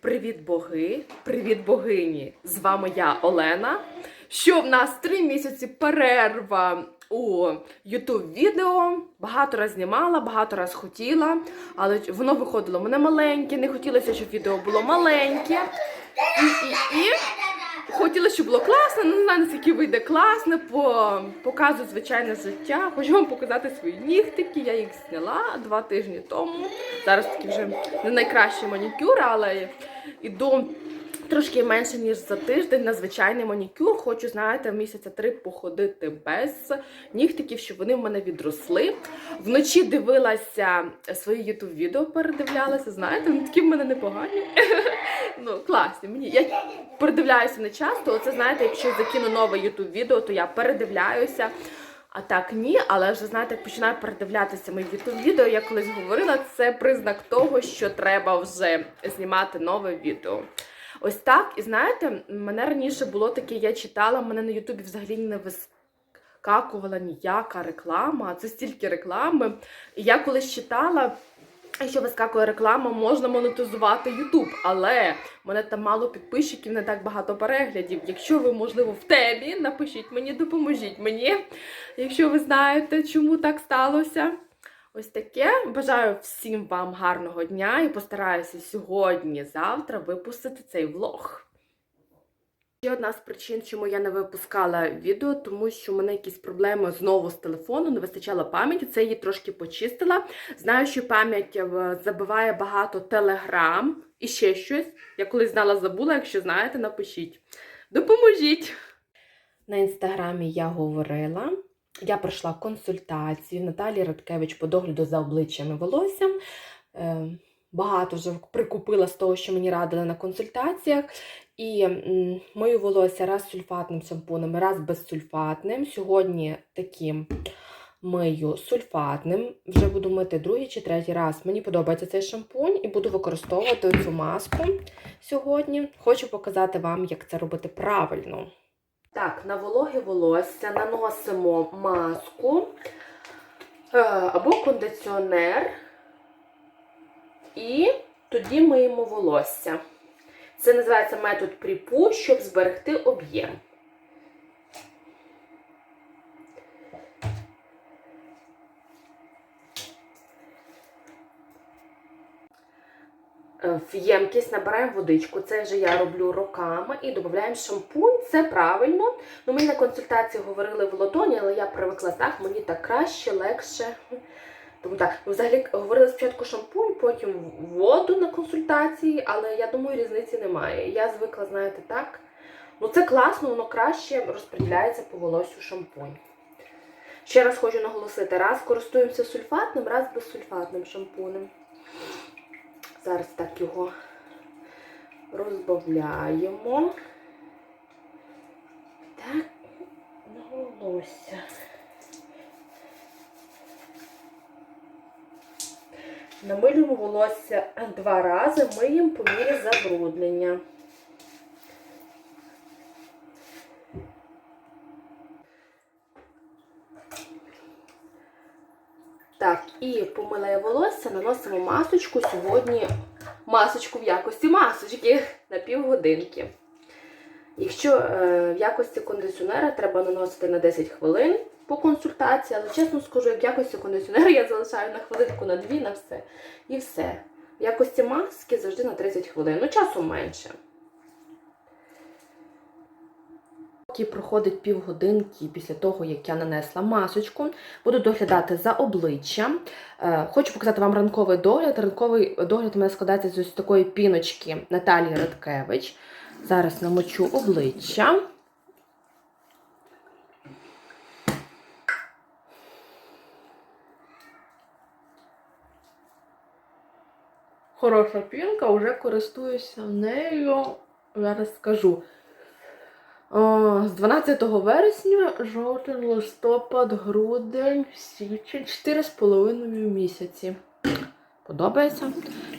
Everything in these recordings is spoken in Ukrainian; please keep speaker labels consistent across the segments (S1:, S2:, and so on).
S1: Привіт, боги! Привіт, богині! З вами я, Олена. Що в нас три місяці перерва у youtube відео. Багато раз знімала, багато раз хотіла, але воно виходило мене маленьке, не хотілося, щоб відео було маленьке. І, і, і хотіла, щоб було класно, не знаю, наскільки вийде класно, по, показую звичайне життя. Хочу вам показати свої нігтики. Я їх зняла два тижні тому. Зараз такі вже не найкращі манікюр, але іду трошки менше, ніж за тиждень на звичайний манікюр. Хочу, знаєте, місяця три походити без нігтиків, щоб вони в мене відросли. Вночі дивилася свої ютуб відео, передивлялася. Знаєте, вони такі в мене непогані. Ну, класні. Мені я передивляюся не часто. Оце знаєте, якщо закину нове ютуб відео, то я передивляюся. А так ні, але вже знаєте, як починаю передивлятися мої ютуб відео, я колись говорила, це признак того, що треба вже знімати нове відео. Ось так, і знаєте, мене раніше було таке, я читала, мене на Ютубі взагалі не вискакувала ніяка реклама, це стільки реклами. І я колись читала. Якщо вискакує реклама, можна монетизувати YouTube, але в мене там мало підписчиків, не так багато переглядів. Якщо ви, можливо, в темі, напишіть мені, допоможіть мені. Якщо ви знаєте, чому так сталося. Ось таке. Бажаю всім вам гарного дня і постараюся сьогодні, завтра випустити цей влог. Ще одна з причин, чому я не випускала відео, тому що в мене якісь проблеми знову з телефону, не вистачало пам'яті, це її трошки почистила. Знаю, що пам'ять е, забиває багато телеграм і ще щось. Я колись знала, забула, якщо знаєте, напишіть. Допоможіть! На інстаграмі я говорила. Я пройшла консультацію Наталії Радкевич по догляду за обличчям і волоссям. Багато вже прикупила з того, що мені радили на консультаціях. І мою волосся раз сульфатним шампунем, раз безсульфатним. Сьогодні таким мию сульфатним. Вже буду мити другий чи третій раз. Мені подобається цей шампунь і буду використовувати цю маску сьогодні. Хочу показати вам, як це робити правильно. Так, на вологе волосся наносимо маску е, або кондиціонер. І тоді миємо волосся. Це називається метод пріпу, щоб зберегти об'єм. Е, В ємкість набираємо водичку, це вже я роблю роками, і додаємо шампунь, це правильно. Ну, Мені на консультації говорили в лотоні, але я привикла так, мені так краще, легше. Тому так, ну, взагалі говорили спочатку шампунь, потім воду на консультації, але я думаю, різниці немає. Я звикла, знаєте, так. Ну це класно, воно краще розподіляється по волосю шампунь. Ще раз хочу наголосити: раз користуємося сульфатним, раз безсульфатним шампунем. Зараз так його розбавляємо. Так, на волосся. Намилюємо волосся два рази, миємо по мірі забруднення. Так, і помилає волосся, наносимо масочку сьогодні. Масочку в якості масочки на півгодинки. Якщо е, в якості кондиціонера треба наносити на 10 хвилин по консультації, але чесно скажу, як якості кондиціонера я залишаю на хвилинку, на дві, на все. І все. В якості маски завжди на 30 хвилин. Ну, часу менше. Поки проходить півгодинки після того, як я нанесла масочку, буду доглядати за обличчям. Е, Хочу показати вам ранковий догляд. Ранковий догляд у мене складається з ось такої піночки Наталії Радкевич. Зараз намочу обличчя. Хороша пінка, вже користуюся нею. Зараз скажу. О, з 12 вересня, жовтень, листопад, грудень, січень, 4,5 місяці. Подобається.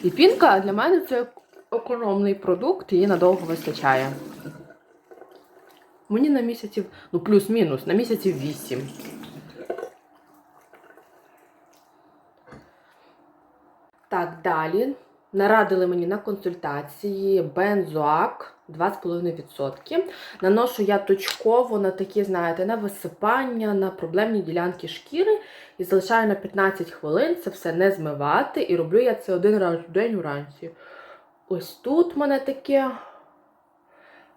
S1: І пінка для мене це економний продукт, її надовго вистачає. Мені на місяців, ну плюс-мінус, на місяців 8. Так, далі нарадили мені на консультації бензоак 2,5%. Наношу я точково на такі, знаєте, на висипання, на проблемні ділянки шкіри і залишаю на 15 хвилин це все не змивати. І роблю я це один раз в день вранці. Ось тут в мене таке.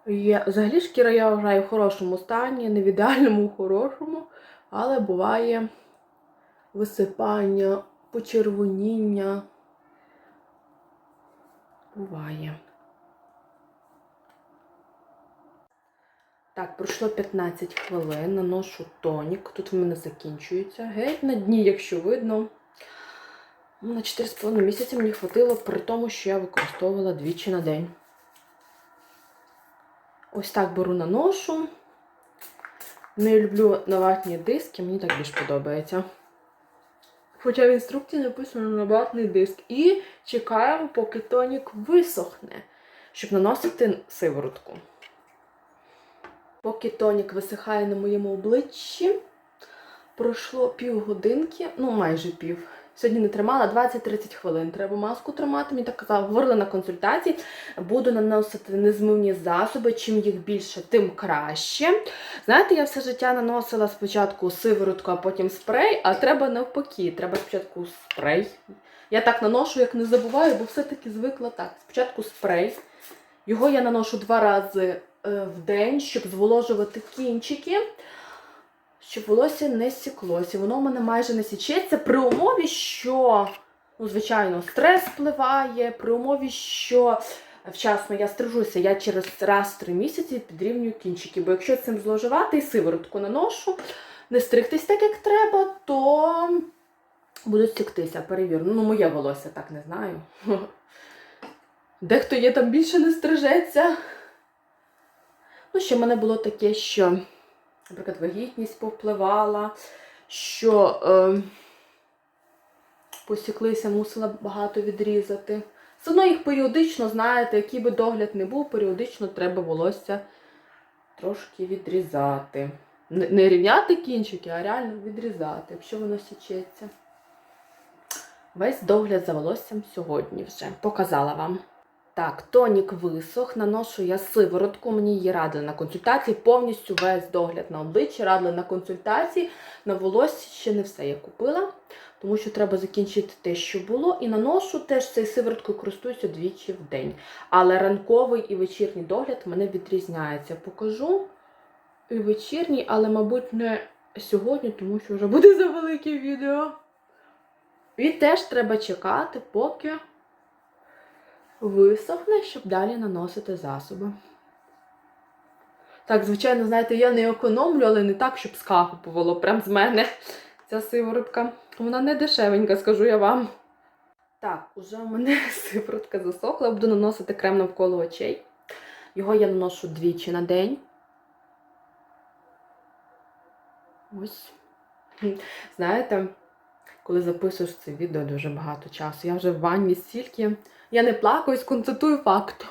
S1: Є. Взагалі шкіра я вважаю в хорошому стані, не в ідеальному, в хорошому, але буває висипання, почервоніння. Буває. Так, пройшло 15 хвилин, наношу тонік. Тут в мене закінчується. Геть на дні, якщо видно. На 4,5 місяці мені хватило при тому, що я використовувала двічі на день. Ось так беру наношу. Не люблю наватні диски, мені так більш подобається. Хоча в інструкції написано на ватний диск. І чекаємо, поки тонік висохне, щоб наносити сиворотку. Поки тонік висихає на моєму обличчі, пройшло півгодинки, ну майже пів. Сьогодні не тримала 20-30 хвилин. Треба маску тримати. Мені так казала, говорила на консультації. Буду наносити незмивні засоби. Чим їх більше, тим краще. Знаєте, я все життя наносила спочатку сиворотку, а потім спрей, а треба навпаки. Треба спочатку спрей. Я так наношу, як не забуваю, бо все-таки звикла так. Спочатку спрей. Його я наношу два рази е, в день, щоб зволожувати кінчики щоб волосся не сіклося. Воно в мене майже не січеться при умові, що, ну, звичайно, стрес впливає, при умові, що вчасно я стрижуся, я через раз в три місяці підрівнюю кінчики. Бо якщо цим зловживати і сиворотку наношу, не стригтись так, як треба, то будуть сіктися, перевірю. Ну, моє волосся так не знаю. Дехто є там більше не стрижеться. Ну, ще в мене було таке, що наприклад, вагітність повпливала, що е, посіклися, мусила багато відрізати. Все одно їх періодично, знаєте, який би догляд не був, періодично треба волосся трошки відрізати. Не, рівняти кінчики, а реально відрізати, якщо воно січеться. Весь догляд за волоссям сьогодні вже показала вам. Так, тонік висох, наношу я сиворотку, мені її радили на консультації, повністю весь догляд на обличчя, радили на консультації, на волосся ще не все я купила, тому що треба закінчити те, що було. І наношу теж цей сивороткою користуюся двічі в день. Але ранковий і вечірній догляд в мене відрізняється. Покажу і вечірній, але, мабуть, не сьогодні, тому що вже буде за велике відео. І теж треба чекати, поки висохне, щоб далі наносити засоби. Так, звичайно, знаєте, я не економлю, але не так, щоб скапувало прям з мене ця сиворотка. Вона не дешевенька, скажу я вам. Так, уже в мене сиворотка засохла, буду наносити крем навколо очей. Його я наношу двічі на день. Ось. Знаєте, коли записуєш це відео дуже багато часу. Я вже в ванні стільки. Я не плакаюсь, констатую факт.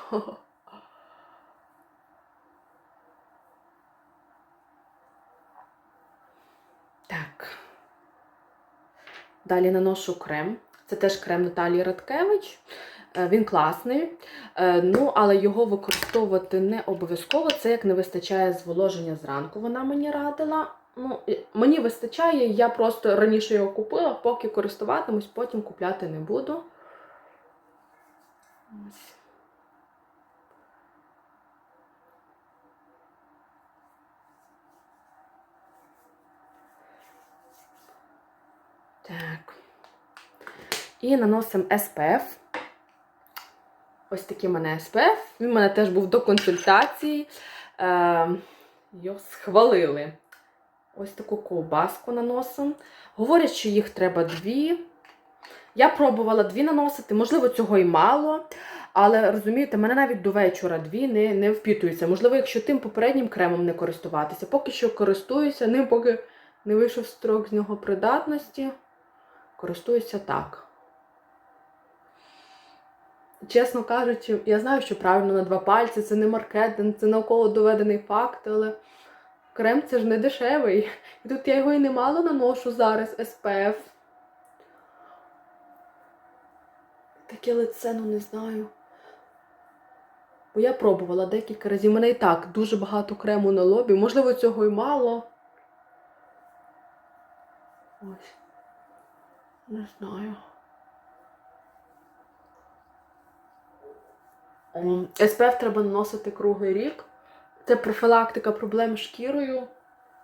S1: Так. Далі наношу крем. Це теж крем Наталії Радкевич. Е, Він класний, Е, ну, але його використовувати не обов'язково. Це як не вистачає зволоження зранку. Вона мені радила. Ну, мені вистачає, я просто раніше його купила, поки користуватимусь, потім купляти не буду. Ось. Так. І наносимо SPF. Ось такий в мене SPF. Він в мене теж був до консультації. Е, його схвалили. Ось таку ковбаску наносимо. Говорять, що їх треба дві. Я пробувала дві наносити, можливо, цього і мало. Але розумієте, мене навіть до вечора дві не, не впітуються. Можливо, якщо тим попереднім кремом не користуватися. Поки що користуюся, ним поки не вийшов строк з нього придатності. Користуюся так. Чесно кажучи, я знаю, що правильно на два пальці, це не маркетинг, це науково доведений факт, але крем це ж не дешевий. І тут я його і немало наношу зараз SPF. Таке лице, ну не знаю. Бо я пробувала декілька разів. У мене і так дуже багато крему на лобі. Можливо, цього і мало. Ось. Не знаю. SPF треба наносити круглий рік. Це профілактика проблем з шкірою,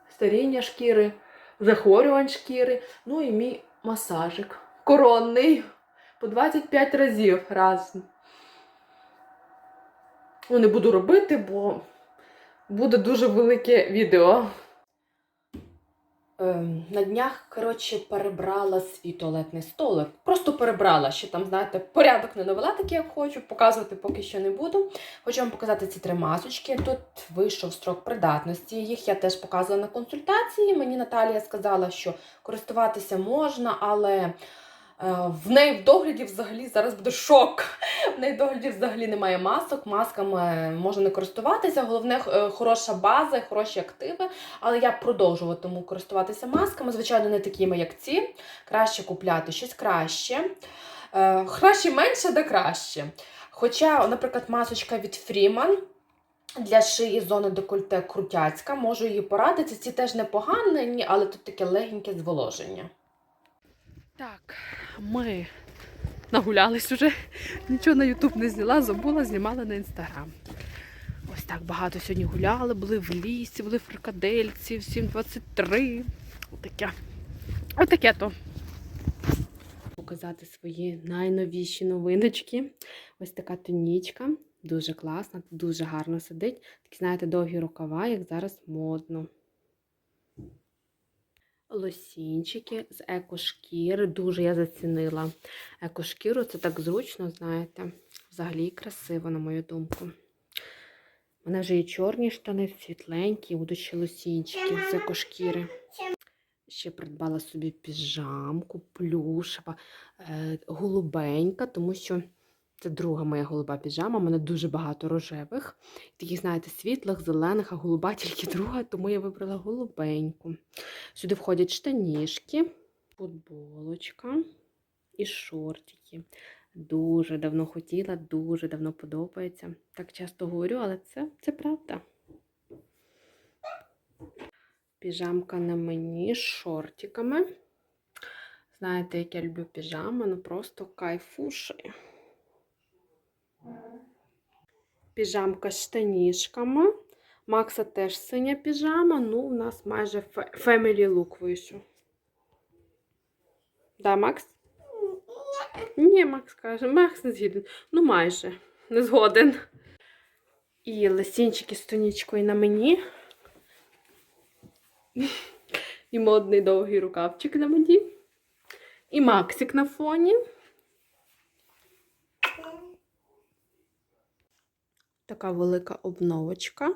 S1: старіння шкіри, захворювань шкіри. Ну і мій масажик. Коронний. По 25 разів раз. Ну, не буду робити, бо буде дуже велике відео. Ем, на днях, коротше, перебрала свій туалетний столик. Просто перебрала, ще там, знаєте, порядок не навела, такий, як хочу. Показувати поки що не буду. Хочу вам показати ці три масочки. Тут вийшов строк придатності. Їх я теж показувала на консультації. Мені Наталія сказала, що користуватися можна, але в неї в догляді взагалі зараз буде шок. В неї в догляді взагалі немає масок. Масками можна не користуватися. Головне, е, хороша база, хороші активи. Але я продовжуватиму користуватися масками. Звичайно, не такими, як ці. Краще купляти щось краще. Е, Краще менше, де краще. Хоча, наприклад, масочка від Freeman для шиї зони декольте крутяцька, можу її порадити. Ці теж непогані, але тут таке легеньке зволоження. Так, ми нагулялись уже. Нічого на Ютуб не зняла, забула, знімала на інстаграм. Ось так багато сьогодні гуляли, були в лісі, були фрикадельці, в 7.23. Отаке. Отаке то. Показати свої найновіші новиночки. Ось така тонічка. Дуже класна, дуже гарно сидить. Такі, знаєте, довгі рукава, як зараз модно. Лосінчики з екошкіри. Дуже я зацінила екошкіру. Це так зручно, знаєте. Взагалі красиво, на мою думку. У мене вже є чорні штани, світленькі, будуть лосінчики з екошкіри. Ще придбала собі піжамку, плюшева, е, голубенька, тому що це друга моя голуба піжама. У мене дуже багато рожевих. Таких, знаєте, світлих, зелених, а голуба тільки друга, тому я вибрала голубеньку. Сюди входять штанішки, футболочка і шортики. Дуже давно хотіла, дуже давно подобається. Так часто говорю, але це, це правда. Піжамка на мені з шортиками. Знаєте, як я люблю піжами, ну просто кайфуші. Піжамка з штанішками. Макса теж синя піжама, ну у нас майже family look вийшов. Да, Макс? Ні, Макс каже, Макс не згіден. Ну, майже, не згоден. І лисінчики з тонічкою на мені. І модний довгий рукавчик на мені. І Максик на фоні. Така велика обновочка.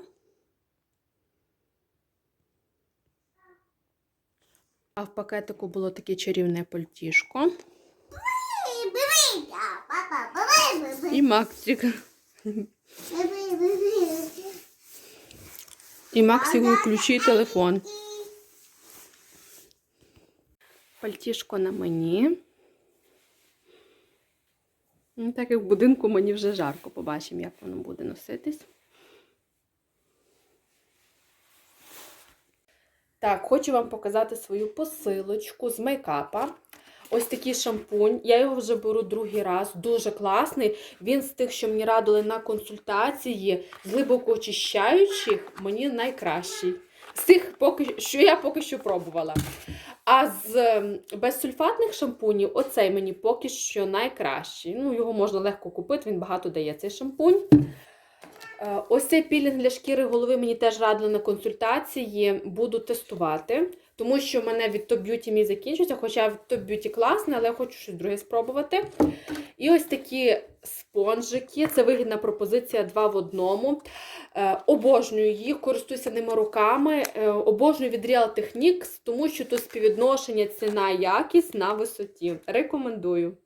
S1: А в пакетику було таке чарівне пальтішко. І Максик. І Максик включи телефон. Пальтішко на мені. Ну, Так як в будинку мені вже жарко, побачимо, як воно буде носитись. Так, хочу вам показати свою посилочку з мейкапа. Ось такий шампунь. Я його вже беру другий раз, дуже класний. Він з тих, що мені радили на консультації, глибоко очищаючих, мені найкращий. З тих, що я поки що пробувала. А з ем, безсульфатних шампунів, оцей мені поки що найкращий. Ну, його можна легко купити, він багато дає цей шампунь. Е, Ось цей пілінг для шкіри голови мені теж радили на консультації. Буду тестувати, тому що в мене від Top Beauty мій закінчується, хоча від Top класний, але я хочу щось друге спробувати. І ось такі спонжики. Це вигідна пропозиція 2 в одному. Е, обожнюю їх, користуюся ними руками. Е, обожнюю від Real Techniques, тому що тут співвідношення ціна якість на висоті. Рекомендую.